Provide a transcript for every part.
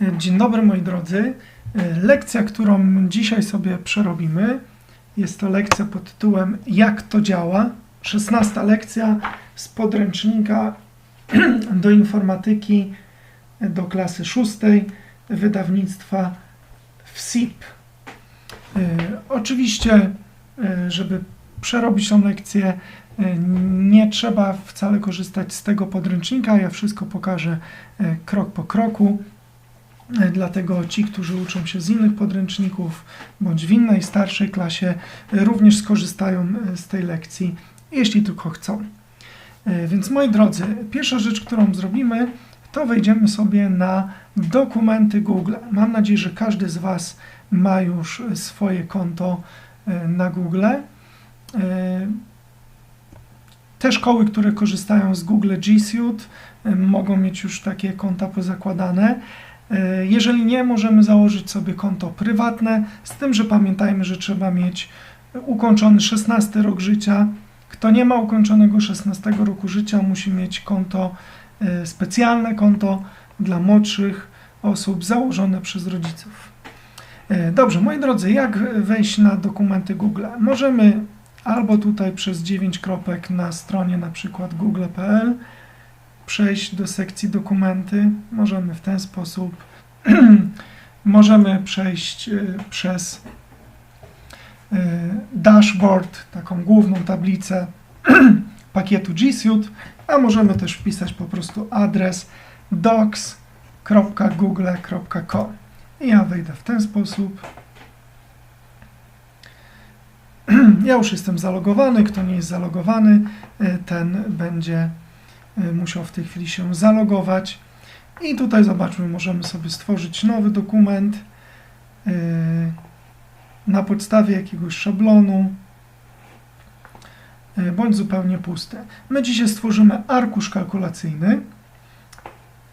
Dzień dobry moi drodzy. Lekcja, którą dzisiaj sobie przerobimy, jest to lekcja pod tytułem Jak to działa? 16 lekcja z podręcznika do informatyki do klasy szóstej wydawnictwa WSIP. E, Oczywiście, e, żeby przerobić tą lekcję, e, nie trzeba wcale korzystać z tego podręcznika. Ja wszystko pokażę e, krok po kroku. Dlatego ci, którzy uczą się z innych podręczników bądź w innej starszej klasie, również skorzystają e, z tej lekcji, jeśli tylko chcą. E, Więc moi drodzy, pierwsza rzecz, którą zrobimy, to wejdziemy sobie na dokumenty Google. Mam nadzieję, że każdy z Was ma już e, swoje konto na Google. Te szkoły, które korzystają z Google G Suite, mogą mieć już takie konta pozakładane. E, Jeżeli nie, możemy założyć sobie konto prywatne, z tym, że pamiętajmy, że trzeba mieć ukończony 16 rok życia. Kto nie ma ukończonego 16 roku życia, musi mieć konto e, specjalne, konto dla młodszych osób założone przez rodziców. E, Dobrze, moi drodzy, jak wejść na dokumenty Google? Możemy albo tutaj przez 9 kropek na stronie na przykład google.pl przejść do sekcji dokumenty. Możemy w ten sposób. Możemy przejść e, przez e, dashboard, taką główną tablicę pakietu G Suite, a możemy też wpisać po prostu adres docs.google.com. Ja wejdę w ten sposób. Ja już jestem zalogowany. Kto nie jest zalogowany, e, ten będzie musiał w tej chwili się zalogować. I tutaj zobaczmy, możemy sobie stworzyć nowy dokument e, na podstawie jakiegoś szablonu e, bądź zupełnie pusty. My dzisiaj stworzymy arkusz kalkulacyjny,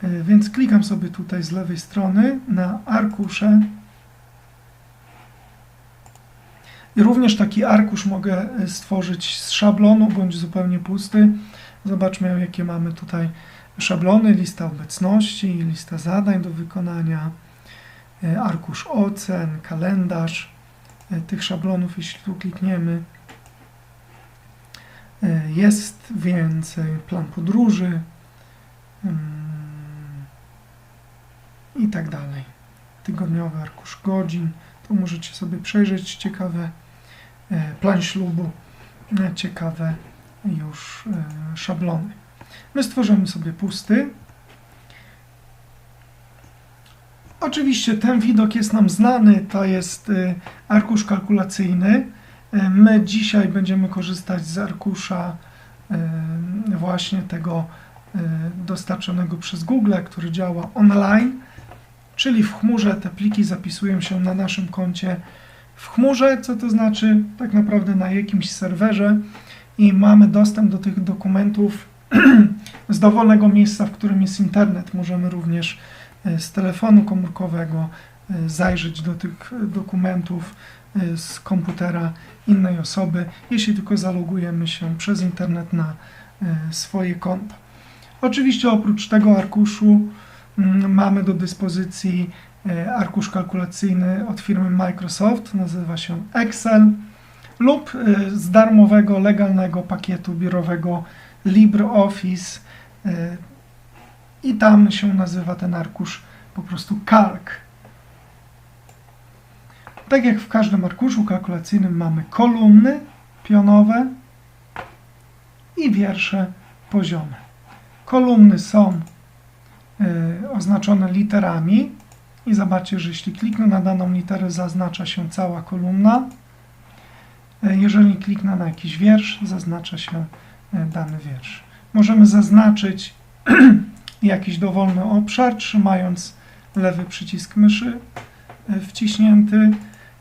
e, więc klikam sobie tutaj z lewej strony na arkusze. I również taki arkusz mogę stworzyć z szablonu bądź zupełnie pusty. Zobaczmy, jakie mamy tutaj szablony, lista obecności, lista zadań do wykonania, e, arkusz ocen, kalendarz e, tych szablonów, jeśli tu klikniemy. E, Jest więcej plan podróży mm, i tak dalej. Tygodniowy arkusz godzin. Tu możecie sobie przejrzeć ciekawe plan ślubu, ciekawe już szablony. My stworzymy sobie pusty. Oczywiście ten widok jest nam znany, to jest y, arkusz kalkulacyjny. Y, My dzisiaj będziemy korzystać z arkusza y, właśnie tego dostarczonego przez Google, który działa online, czyli w chmurze te pliki zapisują się na naszym koncie w chmurze, co to znaczy tak naprawdę na jakimś serwerze i mamy dostęp do tych dokumentów z dowolnego miejsca, w którym jest internet. Możemy również e, z telefonu komórkowego e, zajrzeć do tych dokumentów e, z komputera innej osoby, jeśli tylko zalogujemy się przez internet na swoje konto. Oczywiście oprócz tego arkuszu mm, mamy do dyspozycji arkusz kalkulacyjny od firmy Microsoft, nazywa się Excel lub z darmowego, legalnego pakietu biurowego LibreOffice e, i tam się nazywa ten arkusz po prostu Calc. Tak jak w każdym arkuszu kalkulacyjnym mamy kolumny pionowe i wiersze poziome. Kolumny są e, oznaczone literami i zobaczcie, że jeśli kliknę na daną literę zaznacza się cała kolumna. E, Jeżeli kliknę na jakiś wiersz, zaznacza się dany wiersz. Możemy zaznaczyć jakiś dowolny obszar, trzymając lewy przycisk myszy e, wciśnięty.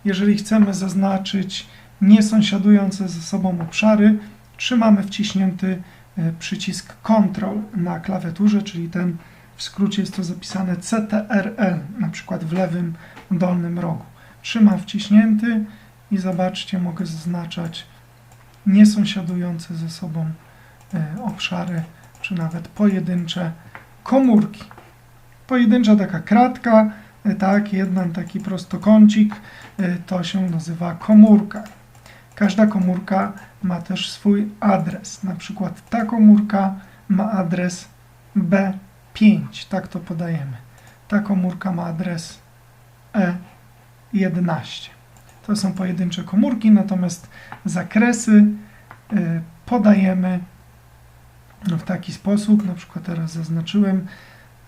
Jeżeli chcemy zaznaczyć niesąsiadujące ze sobą obszary, trzymamy wciśnięty e, przycisk Ctrl na klawiaturze, czyli ten w skrócie jest to zapisane CTRL, na przykład w lewym dolnym rogu. Trzymam wciśnięty i zobaczcie, mogę zaznaczać niesąsiadujące ze sobą e, obszary, czy nawet pojedyncze komórki. Pojedyncza taka kratka, y, tak, jeden taki prostokącik, y, to się nazywa komórka. Każda komórka ma też swój adres. Na przykład ta komórka ma adres B5, tak to podajemy. Ta komórka ma adres E11. To są pojedyncze komórki, natomiast zakresy y, podajemy w taki sposób, na przykład teraz zaznaczyłem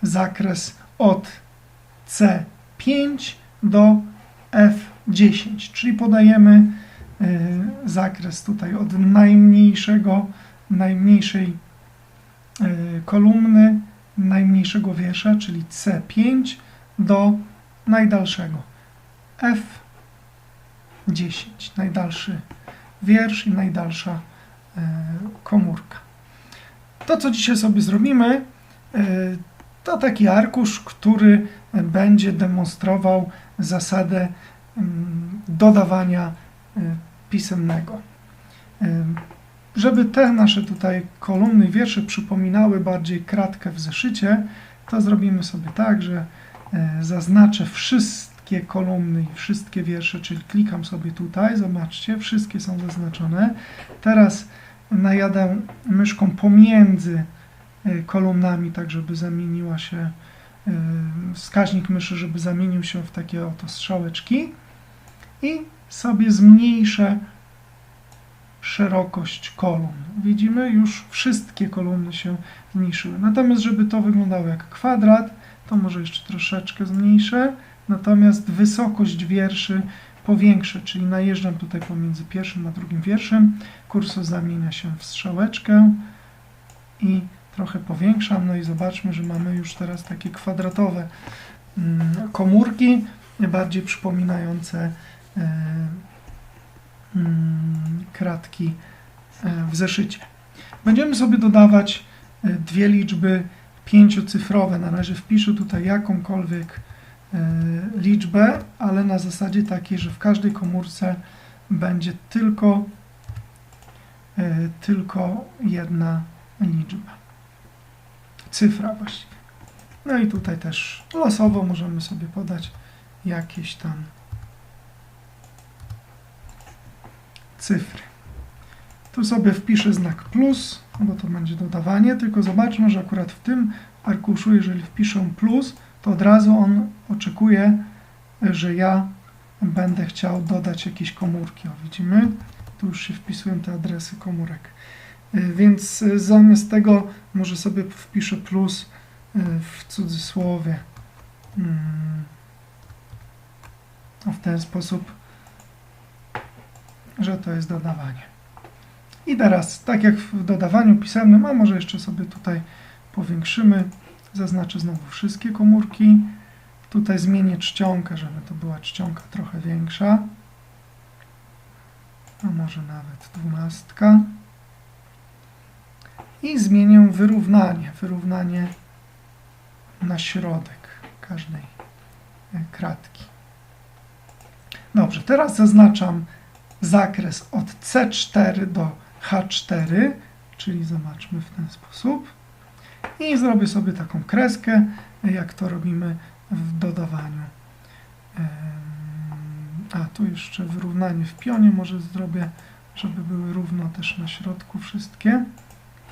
zakres od C5 do F10, czyli podajemy y, zakres tutaj od najmniejszego, najmniejszej y, kolumny, najmniejszego wiersza, czyli C5 do najdalszego. F10, najdalszy wiersz i najdalsza y, komórka. To, co dzisiaj sobie zrobimy, y, to taki arkusz, który będzie demonstrował zasadę mm, dodawania y, pisemnego. Żeby te nasze tutaj kolumny i wiersze przypominały bardziej kratkę w zeszycie, to zrobimy sobie tak, że zaznaczę wszystkie kolumny i wszystkie wiersze, czyli klikam sobie tutaj, zobaczcie, wszystkie są zaznaczone. Teraz najadę myszką pomiędzy y, kolumnami, tak żeby zamieniła się y, wskaźnik myszy, żeby zamienił się w takie oto strzałeczki i sobie zmniejszę szerokość kolumn. Widzimy, już wszystkie kolumny się zmniejszyły. Natomiast, żeby to wyglądało jak kwadrat, to może jeszcze troszeczkę zmniejszę. Natomiast wysokość wierszy powiększę, czyli najeżdżam tutaj pomiędzy pierwszym a drugim wierszem. Kursor zamienia się w strzałeczkę i trochę powiększam. No i zobaczmy, że mamy już teraz takie kwadratowe mm, komórki, bardziej przypominające e, mm, kratki e, w zeszycie. Będziemy sobie dodawać e, dwie liczby pięciocyfrowe. Na razie wpiszę tutaj jakąkolwiek liczbę, ale na zasadzie takiej, że w każdej komórce będzie tylko, e, tylko jedna liczba. Cyfra właściwie. No i tutaj też losowo możemy sobie podać jakieś tam cyfry. Tu sobie wpiszę znak plus, bo to będzie dodawanie, tylko zobaczmy, że akurat w tym arkuszu, jeżeli wpiszę plus, to od razu on oczekuje, że ja będę chciał dodać jakieś komórki. O, widzimy? Tu już się wpisują te adresy komórek. Y, Więc y, zamiast tego może sobie wpiszę plus y, w cudzysłowie. Mm. W ten sposób, że to jest dodawanie. I teraz, tak jak w dodawaniu pisemnym, a może jeszcze sobie tutaj powiększymy, zaznaczę znowu wszystkie komórki. Tutaj zmienię czcionkę, żeby to była czcionka trochę większa. A może nawet dwunastka. I zmienię wyrównanie. Wyrównanie na środek każdej e, kratki. Dobrze, teraz zaznaczam zakres od C4 do H4, czyli zobaczmy w ten sposób. I zrobię sobie taką kreskę, jak to robimy w dodawaniu. A tu jeszcze wyrównanie w pionie może zrobię, żeby były równo też na środku wszystkie.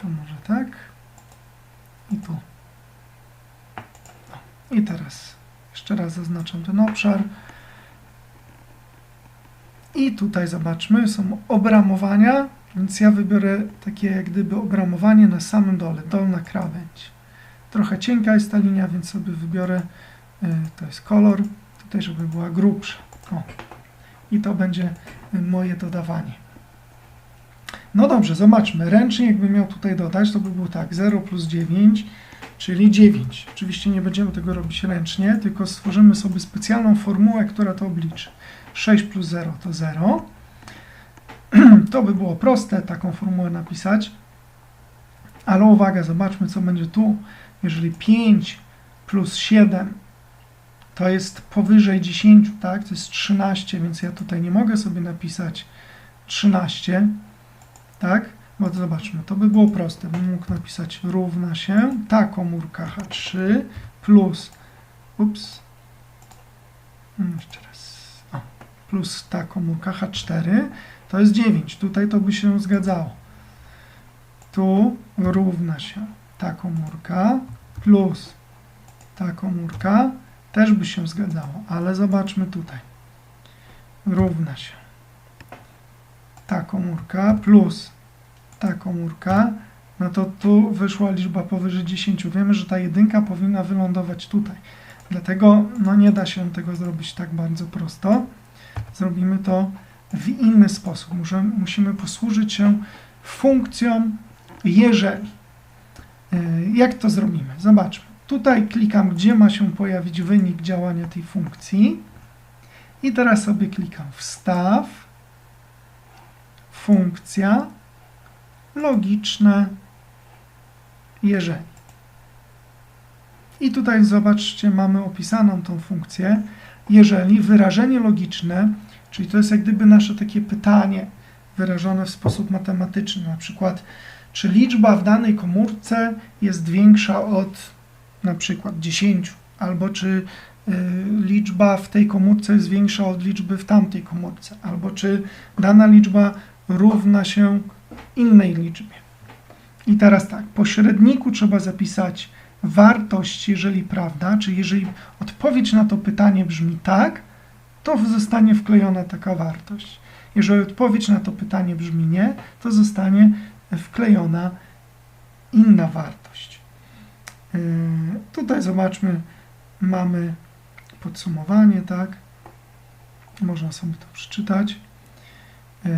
To może tak. I tu. I teraz jeszcze raz zaznaczam ten obszar. I tutaj zobaczmy, są obramowania, więc ja wybiorę takie jak gdyby obramowanie na samym dole, dolna krawędź. Trochę cienka jest ta linia, więc sobie wybiorę, to jest kolor, tutaj żeby była grubsza. O. I to będzie moje dodawanie. No dobrze, zobaczmy. Ręcznie jakbym miał tutaj dodać, to by było tak, 0 plus 9, czyli 9. Oczywiście nie będziemy tego robić ręcznie, tylko stworzymy sobie specjalną formułę, która to obliczy. 6 plus 0 to 0. To by było proste, taką formułę napisać. Ale uwaga, zobaczmy, co będzie tu. Jeżeli 5 plus 7 to jest powyżej 10, tak? To jest 13, więc ja tutaj nie mogę sobie napisać 13, tak? Bo to zobaczmy, to by było proste. Bym mógł napisać równa się ta komórka H3 plus ups, Mm, jeszcze raz, o, plus ta komórka H4 to jest 9, tutaj to by się zgadzało. Tu równa się ta komórka plus ta komórka też by się zgadzało, ale zobaczmy tutaj. Równa się ta komórka plus ta komórka, no to tu wyszła liczba powyżej 10. Wiemy, że ta jedynka powinna wylądować tutaj. Dlatego no nie da się tego zrobić tak bardzo prosto. Zrobimy to w inny sposób. Musimy, musimy posłużyć się funkcją jeżeli. E, jak to zrobimy? Zobaczmy. Tutaj klikam, gdzie ma się pojawić wynik działania tej funkcji. I teraz sobie klikam wstaw, funkcja, logiczne, jeżeli. I tutaj zobaczcie, mamy opisaną tą funkcję, jeżeli wyrażenie logiczne, czyli to jest jak gdyby nasze takie pytanie wyrażone w sposób matematyczny, na przykład czy liczba w danej komórce jest większa od na przykład 10, albo czy y, liczba w tej komórce jest większa od liczby w tamtej komórce, albo czy dana liczba równa się innej liczbie. I teraz tak, po średniku trzeba zapisać wartość, jeżeli prawda, czy jeżeli odpowiedź na to pytanie brzmi tak, to zostanie wklejona taka wartość. Jeżeli odpowiedź na to pytanie brzmi nie, to zostanie wklejona inna wartość. Yy, tutaj zobaczmy, mamy podsumowanie, tak? Można sobie to przeczytać. Yy,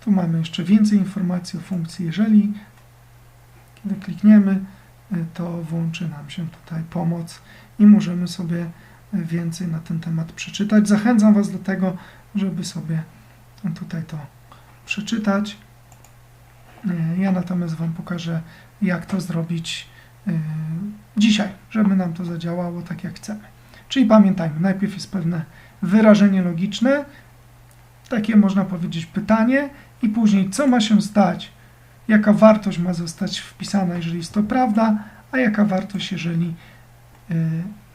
tu mamy jeszcze więcej informacji o funkcji jeżeli. Kiedy klikniemy, yy, to włączy nam się tutaj pomoc i możemy sobie więcej na ten temat przeczytać. Zachęcam Was do tego, żeby sobie tutaj to przeczytać. Ja natomiast Wam pokażę, jak to zrobić dzisiaj, żeby nam to zadziałało tak, jak chcemy. Czyli pamiętajmy, najpierw jest pewne wyrażenie logiczne, takie można powiedzieć pytanie i później co ma się stać, jaka wartość ma zostać wpisana, jeżeli jest to prawda, a jaka wartość, jeżeli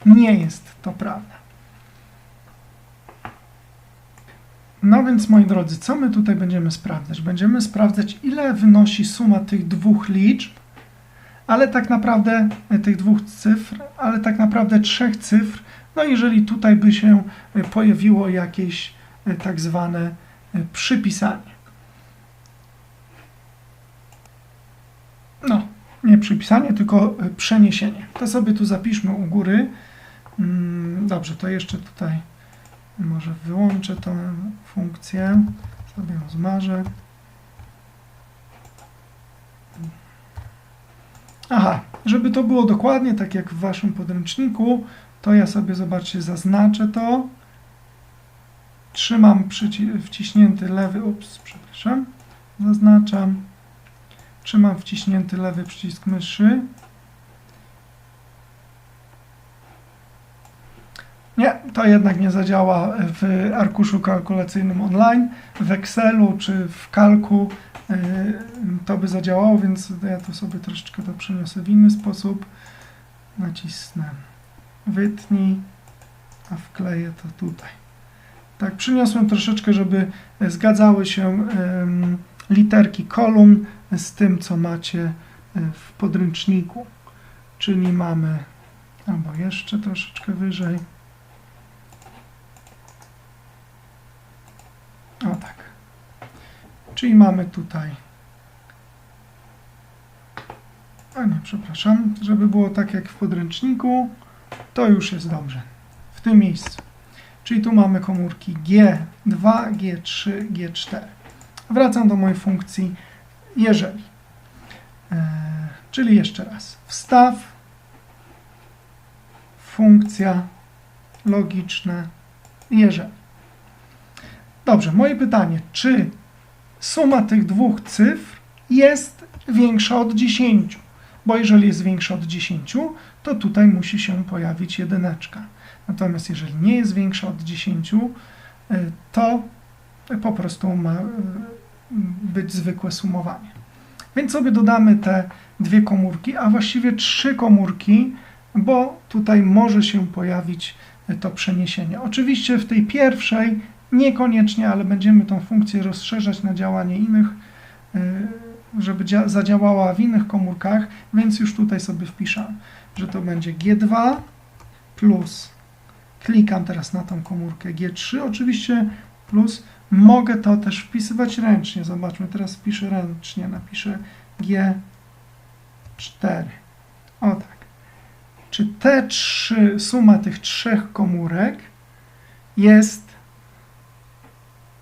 nie jest to prawda. No więc moi drodzy, co my tutaj będziemy sprawdzać? Będziemy sprawdzać, ile wynosi suma tych dwóch liczb, ale tak naprawdę e, tych dwóch cyfr, ale tak naprawdę trzech cyfr. No jeżeli tutaj by się e, pojawiło jakieś e, tak zwane przypisanie. No, nie przypisanie, tylko przeniesienie. To sobie tu zapiszmy u góry. Mm, dobrze, to jeszcze tutaj może wyłączę tę funkcję, sobie ją zmarzę. Aha, żeby to było dokładnie tak jak w Waszym podręczniku, to ja sobie, zobaczcie, zaznaczę to. Trzymam wciśnięty lewy, ups, przepraszam, zaznaczam. Trzymam wciśnięty lewy przycisk myszy Nie, to jednak nie zadziała w arkuszu kalkulacyjnym online, w Excelu czy w kalku y, to by zadziałało, więc ja tu sobie troszeczkę to przeniosę w inny sposób. Nacisnę wytnij, a wkleję to tutaj. Tak, przyniosłem troszeczkę, żeby zgadzały się literki kolumn z tym, co macie y, w podręczniku. Czyli mamy, albo jeszcze troszeczkę wyżej, O tak. Czyli mamy tutaj. A nie, przepraszam. Żeby było tak jak w podręczniku, to już jest dobrze. W tym miejscu. Czyli tu mamy komórki G2, G3, G4. Wracam do mojej funkcji jeżeli. E, czyli jeszcze raz. Wstaw, funkcja, logiczne, jeżeli. Dobrze, moje pytanie, czy suma tych dwóch cyfr jest większa od 10? Bo jeżeli jest większa od 10, to tutaj musi się pojawić jedyneczka. Natomiast jeżeli nie jest większa od 10, y, to po prostu ma y, być zwykłe sumowanie. Więc sobie dodamy te dwie komórki, a właściwie trzy komórki, bo tutaj może się pojawić to przeniesienie. Oczywiście w tej pierwszej niekoniecznie, ale będziemy tą funkcję rozszerzać na działanie innych, y, żeby zadziałała w innych komórkach, więc już tutaj sobie wpiszę, że to będzie G2 plus, klikam teraz na tą komórkę G3, oczywiście plus, mogę to też wpisywać ręcznie, zobaczmy, teraz wpiszę ręcznie, napiszę G4, o tak. Czy te trzy, suma tych trzech komórek jest,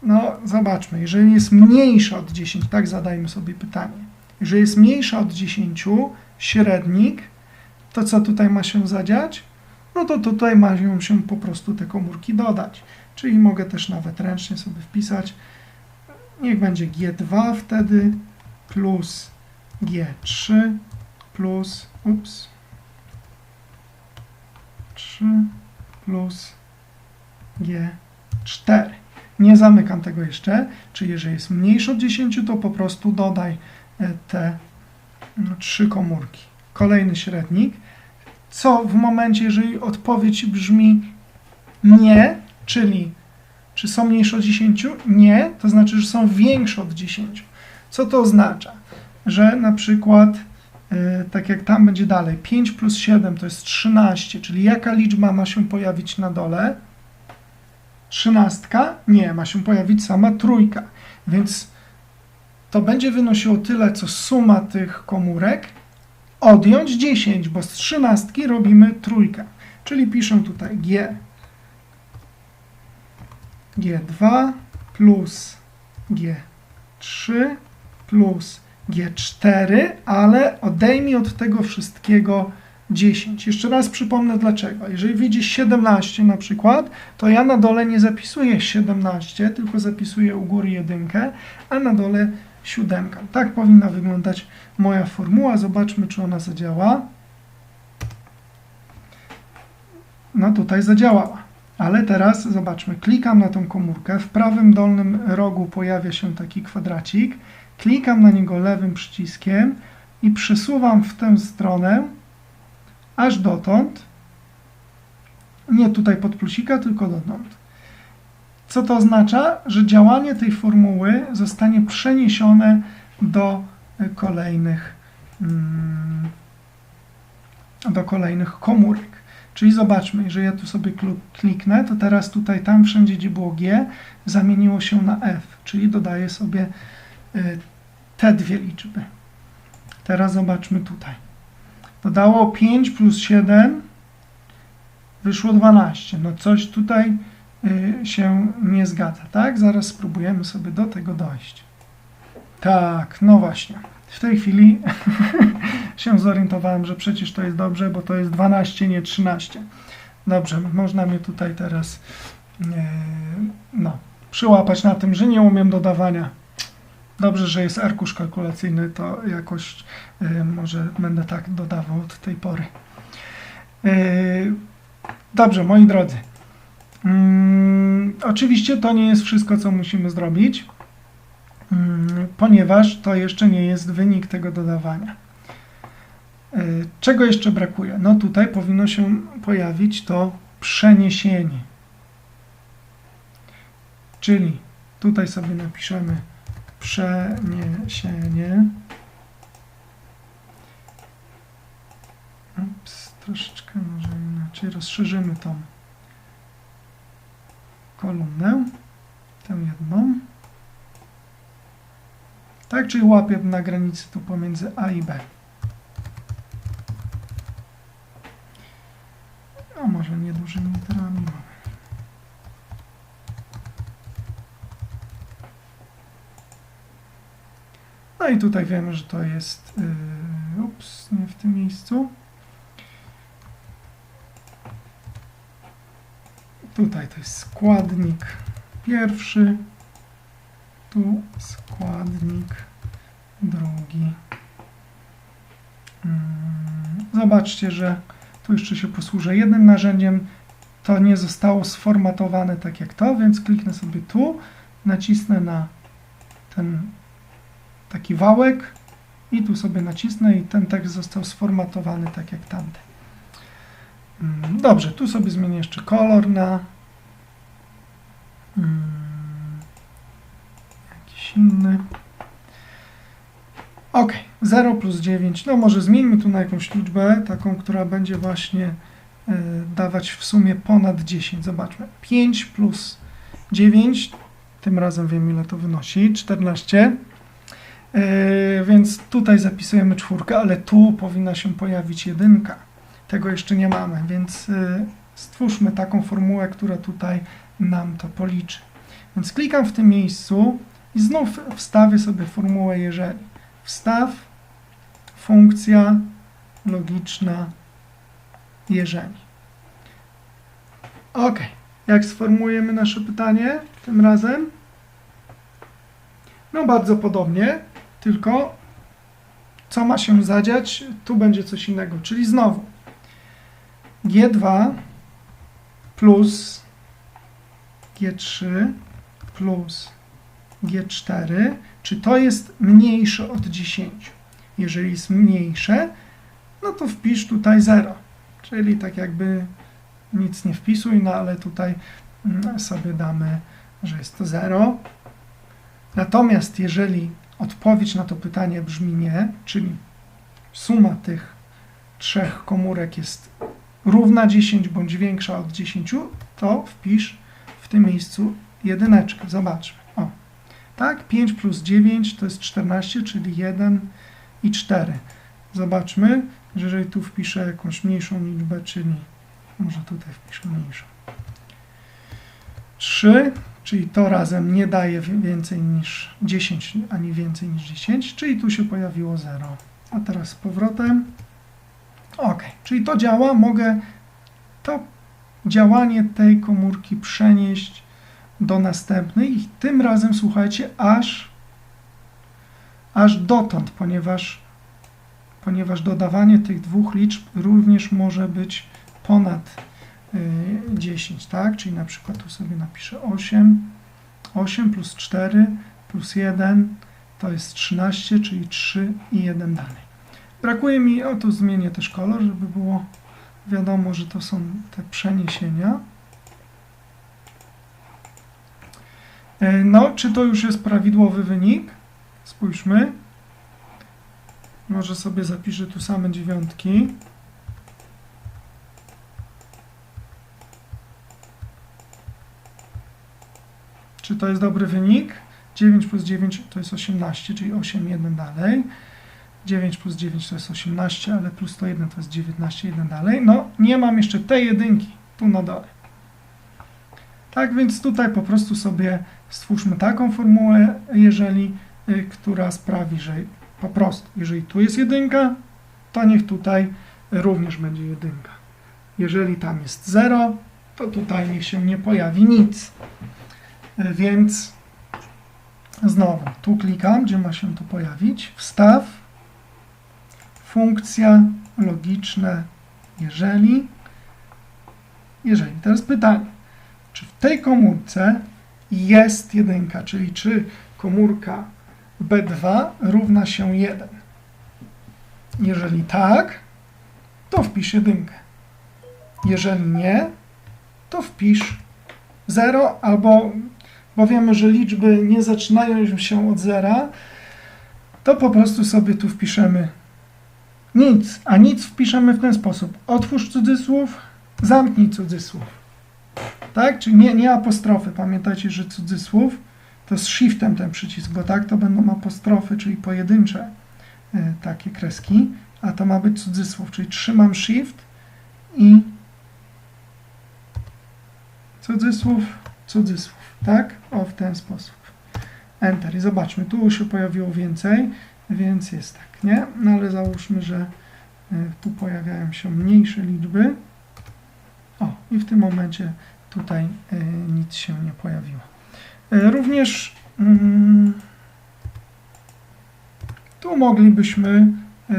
no zobaczmy, jeżeli jest mniejsza od 10, tak zadajmy sobie pytanie, jeżeli jest mniejsza od 10, średnik, to co tutaj ma się zadziać? No to tutaj mają się po prostu te komórki dodać. Czyli mogę też nawet ręcznie sobie wpisać, niech będzie G2 wtedy plus G3 plus, ups, 3 plus G4. Nie zamykam tego jeszcze, czyli jeżeli jest mniejsze od 10, to po prostu dodaj e, te no, trzy komórki. Kolejny średnik. Co w momencie, jeżeli odpowiedź brzmi nie, czyli czy są mniejsze od 10? Nie, to znaczy, że są większe od 10. Co to oznacza? Że na przykład, yy, tak jak tam będzie dalej, 5 plus 7 to jest 13, czyli jaka liczba ma się pojawić na dole? Trzynastka? Nie, ma się pojawić sama trójka. Więc to będzie wynosiło tyle, co suma tych komórek, odjąć 10, bo z trzynastki robimy trójkę. Czyli piszę tutaj G G2 plus G3 plus G4, ale odejmij od tego wszystkiego 10. Jeszcze raz przypomnę dlaczego. Jeżeli wyjdzie 17 na przykład, to ja na dole nie zapisuję 17, tylko zapisuję u góry jedynkę, a na dole siódemkę. Tak powinna wyglądać moja formuła. Zobaczmy, czy ona zadziała. No tutaj zadziałała. Ale teraz zobaczmy, klikam na tą komórkę, w prawym dolnym rogu pojawia się taki kwadracik, klikam na niego lewym przyciskiem i przesuwam w tę stronę aż dotąd, nie tutaj pod plusika, tylko dotąd. Co to oznacza? Że działanie tej formuły zostanie przeniesione do kolejnych, mm, do kolejnych komórek. Czyli zobaczmy, jeżeli ja tu sobie kliknę, to teraz tutaj, tam wszędzie, gdzie było G, zamieniło się na F, czyli dodaję sobie y, te dwie liczby. Teraz zobaczmy tutaj. Dodało 5 plus 7, wyszło 12. No coś tutaj y, się nie zgadza, tak? Zaraz spróbujemy sobie do tego dojść. Tak, no właśnie. W tej chwili się zorientowałem, że przecież to jest dobrze, bo to jest 12, nie 13. Dobrze, można mnie tutaj teraz e, no, przyłapać na tym, że nie umiem dodawania. Dobrze, że jest arkusz kalkulacyjny, to jakoś e, może będę tak dodawał od tej pory. E, dobrze, moi drodzy. Mm, oczywiście to nie jest wszystko, co musimy zrobić. Mm, ponieważ to jeszcze nie jest wynik tego dodawania. E, czego jeszcze brakuje? No tutaj powinno się pojawić to przeniesienie. Czyli tutaj sobie napiszemy przeniesienie. Ups, troszeczkę może inaczej rozszerzymy tą kolumnę, tę jedną. Tak, czyli łapię na granicy tu pomiędzy A i B. A może nie dużymi literami mamy. No i tutaj wiemy, że to jest, yy, ups, nie w tym miejscu. Tutaj to jest składnik pierwszy, tu składnik drugi. Mm, zobaczcie, że tu jeszcze się posłużę jednym narzędziem. To nie zostało sformatowane tak jak to, więc kliknę sobie tu, nacisnę na ten taki wałek i tu sobie nacisnę i ten tekst został sformatowany tak jak tamten. Mm, Dobrze, tu sobie zmienię jeszcze kolor na mm, jakiś inny. Ok, 0 plus 9. No może zmieńmy tu na jakąś liczbę, taką, która będzie właśnie y, dawać w sumie ponad 10. Zobaczmy. 5 plus 9, tym razem wiem ile to wynosi, 14. Yy, więc tutaj zapisujemy czwórkę, ale tu powinna się pojawić jedynka. Tego jeszcze nie mamy, więc yy, stwórzmy taką formułę, która tutaj nam to policzy. Więc klikam w tym miejscu i znów wstawię sobie formułę jeżeli. Wstaw, funkcja logiczna, jeżeli. Ok, jak sformułujemy nasze pytanie tym razem? No bardzo podobnie, tylko co ma się zadziać? Tu będzie coś innego, czyli znowu G2 plus G3 plus G4, czy to jest mniejsze od 10? Jeżeli jest mniejsze, no to wpisz tutaj 0, czyli tak jakby nic nie wpisuj, no ale tutaj mm, sobie damy, że jest to 0. Natomiast jeżeli odpowiedź na to pytanie brzmi nie, czyli suma tych trzech komórek jest równa 10 bądź większa od 10, to wpisz w tym miejscu jedyneczkę. Zobaczmy. O, tak, 5 plus 9 to jest 14, czyli 1 i 4. Zobaczmy, że jeżeli tu wpiszę jakąś mniejszą liczbę, czyli może tutaj wpiszę mniejszą. 3, czyli to razem nie daje więcej niż 10, ani więcej niż 10, czyli tu się pojawiło 0. A teraz z powrotem. Ok, czyli to działa, mogę to działanie tej komórki przenieść do następnej i tym razem słuchajcie, aż, aż dotąd, ponieważ, ponieważ dodawanie tych dwóch liczb również może być ponad 10, tak? Czyli na przykład tu sobie napiszę 8, 8 plus 4 plus 1 to jest 13, czyli 3 i 1 dalej. Brakuje mi, o tu zmienię też kolor, żeby było wiadomo, że to są te przeniesienia. No, czy to już jest prawidłowy wynik? Spójrzmy. Może sobie zapiszę tu same dziewiątki. Czy to jest dobry wynik? 9 plus 9 to jest 18, czyli 8, 1 dalej. 9 plus 9 to jest 18, ale plus 101 to jest 19, 1 dalej. No, nie mam jeszcze tej jedynki tu na dole. Tak więc tutaj po prostu sobie stwórzmy taką formułę, jeżeli, y, która sprawi, że po prostu, jeżeli tu jest jedynka, to niech tutaj również będzie jedynka. Jeżeli tam jest 0, to tutaj niech się nie pojawi nic. Więc znowu tu klikam, gdzie ma się to pojawić. Wstaw, funkcja logiczne, jeżeli. Jeżeli. Teraz pytanie, czy w tej komórce jest jedynka, czyli czy komórka B2 równa się 1? Jeżeli tak, to wpisz jedynkę. Jeżeli nie, to wpisz 0 albo bo wiemy, że liczby nie zaczynają się od zera, to po prostu sobie tu wpiszemy nic, a nic wpiszemy w ten sposób. Otwórz cudzysłów, zamknij cudzysłów. Tak? Czyli nie, nie apostrofy. Pamiętajcie, że cudzysłów to z shiftem ten przycisk, bo tak to będą apostrofy, czyli pojedyncze y, takie kreski, a to ma być cudzysłów, czyli trzymam shift i cudzysłów, cudzysłów. Tak? O, w ten sposób. Enter. I zobaczmy, tu się pojawiło więcej, więc jest tak, nie? No ale załóżmy, że y, tu pojawiają się mniejsze liczby. O, i w tym momencie tutaj y, nic się nie pojawiło. Y, również mm, tu moglibyśmy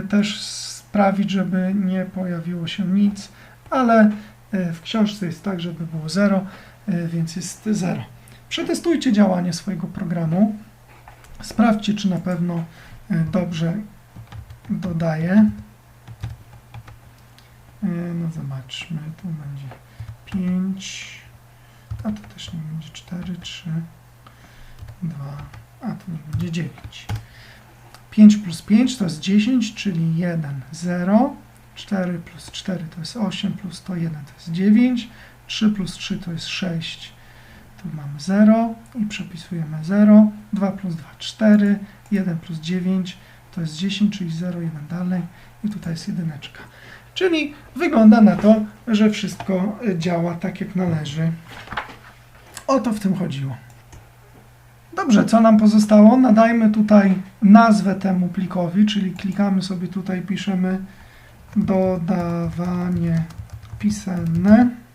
też sprawić, żeby nie pojawiło się nic, ale w książce jest tak, żeby było 0, więc jest 0. Przetestujcie działanie swojego programu. Sprawdźcie, czy na pewno e, dobrze dodaje. No zobaczmy, tu będzie 5, a to też nie będzie 4, 3, 2, a to nie będzie 9. 5 plus 5 to jest 10, czyli 1, 0. 4 plus 4 to jest 8, plus to 1 to jest 9. 3 plus 3 to jest 6. Tu mamy 0 i przepisujemy 0. 2 plus 2, 4. 1 plus 9 to jest 10, czyli 0, 1 dalej. I tutaj jest jedyneczka. Czyli wygląda na to, że wszystko y, działa tak jak należy. O to w tym chodziło. Dobrze, co nam pozostało? Nadajmy tutaj nazwę temu plikowi, czyli klikamy sobie tutaj, piszemy dodawanie pisane.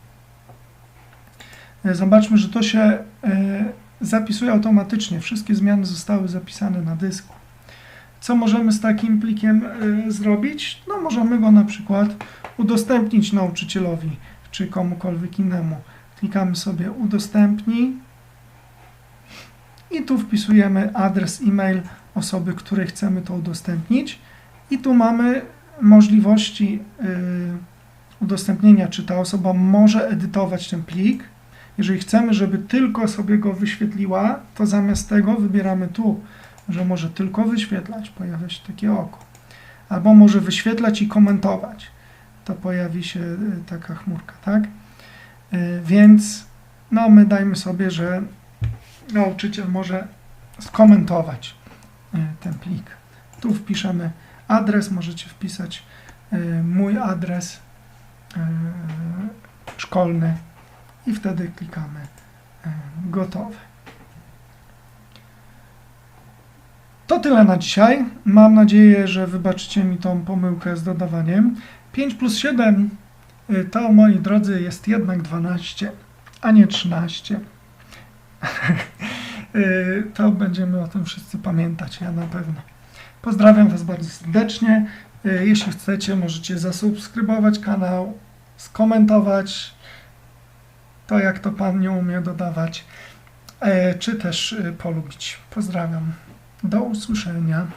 E, Zobaczmy, że to się e, zapisuje automatycznie. Wszystkie zmiany zostały zapisane na dysku. Co możemy z takim plikiem e, zrobić? No, możemy go na przykład udostępnić nauczycielowi czy komukolwiek innemu. Klikamy sobie udostępnij i tu wpisujemy adres e-mail osoby, której chcemy to udostępnić. I tu mamy możliwości udostępnienia, czy ta osoba może edytować ten plik. Jeżeli chcemy, żeby tylko sobie go wyświetliła, to zamiast tego wybieramy tu, że może tylko wyświetlać, pojawia się takie oko. Albo może wyświetlać i komentować. To pojawi się y, taka chmurka, tak? Y, Więc no my dajmy sobie, że nauczyciel może skomentować y, ten plik. Tu wpiszemy adres, możecie wpisać mój adres szkolny i wtedy klikamy y, gotowe. To tyle na dzisiaj. Mam nadzieję, że wybaczycie mi tą pomyłkę z dodawaniem. 5 plus 7 y, to, moi drodzy, jest jednak 12, a nie 13. Y, to będziemy o tym wszyscy pamiętać, ja na pewno. Pozdrawiam Was bardzo serdecznie. Y, Jeśli chcecie, możecie zasubskrybować kanał, skomentować to, jak to Pan nie umie dodawać, e, czy też y, polubić. Pozdrawiam. Do usłyszenia.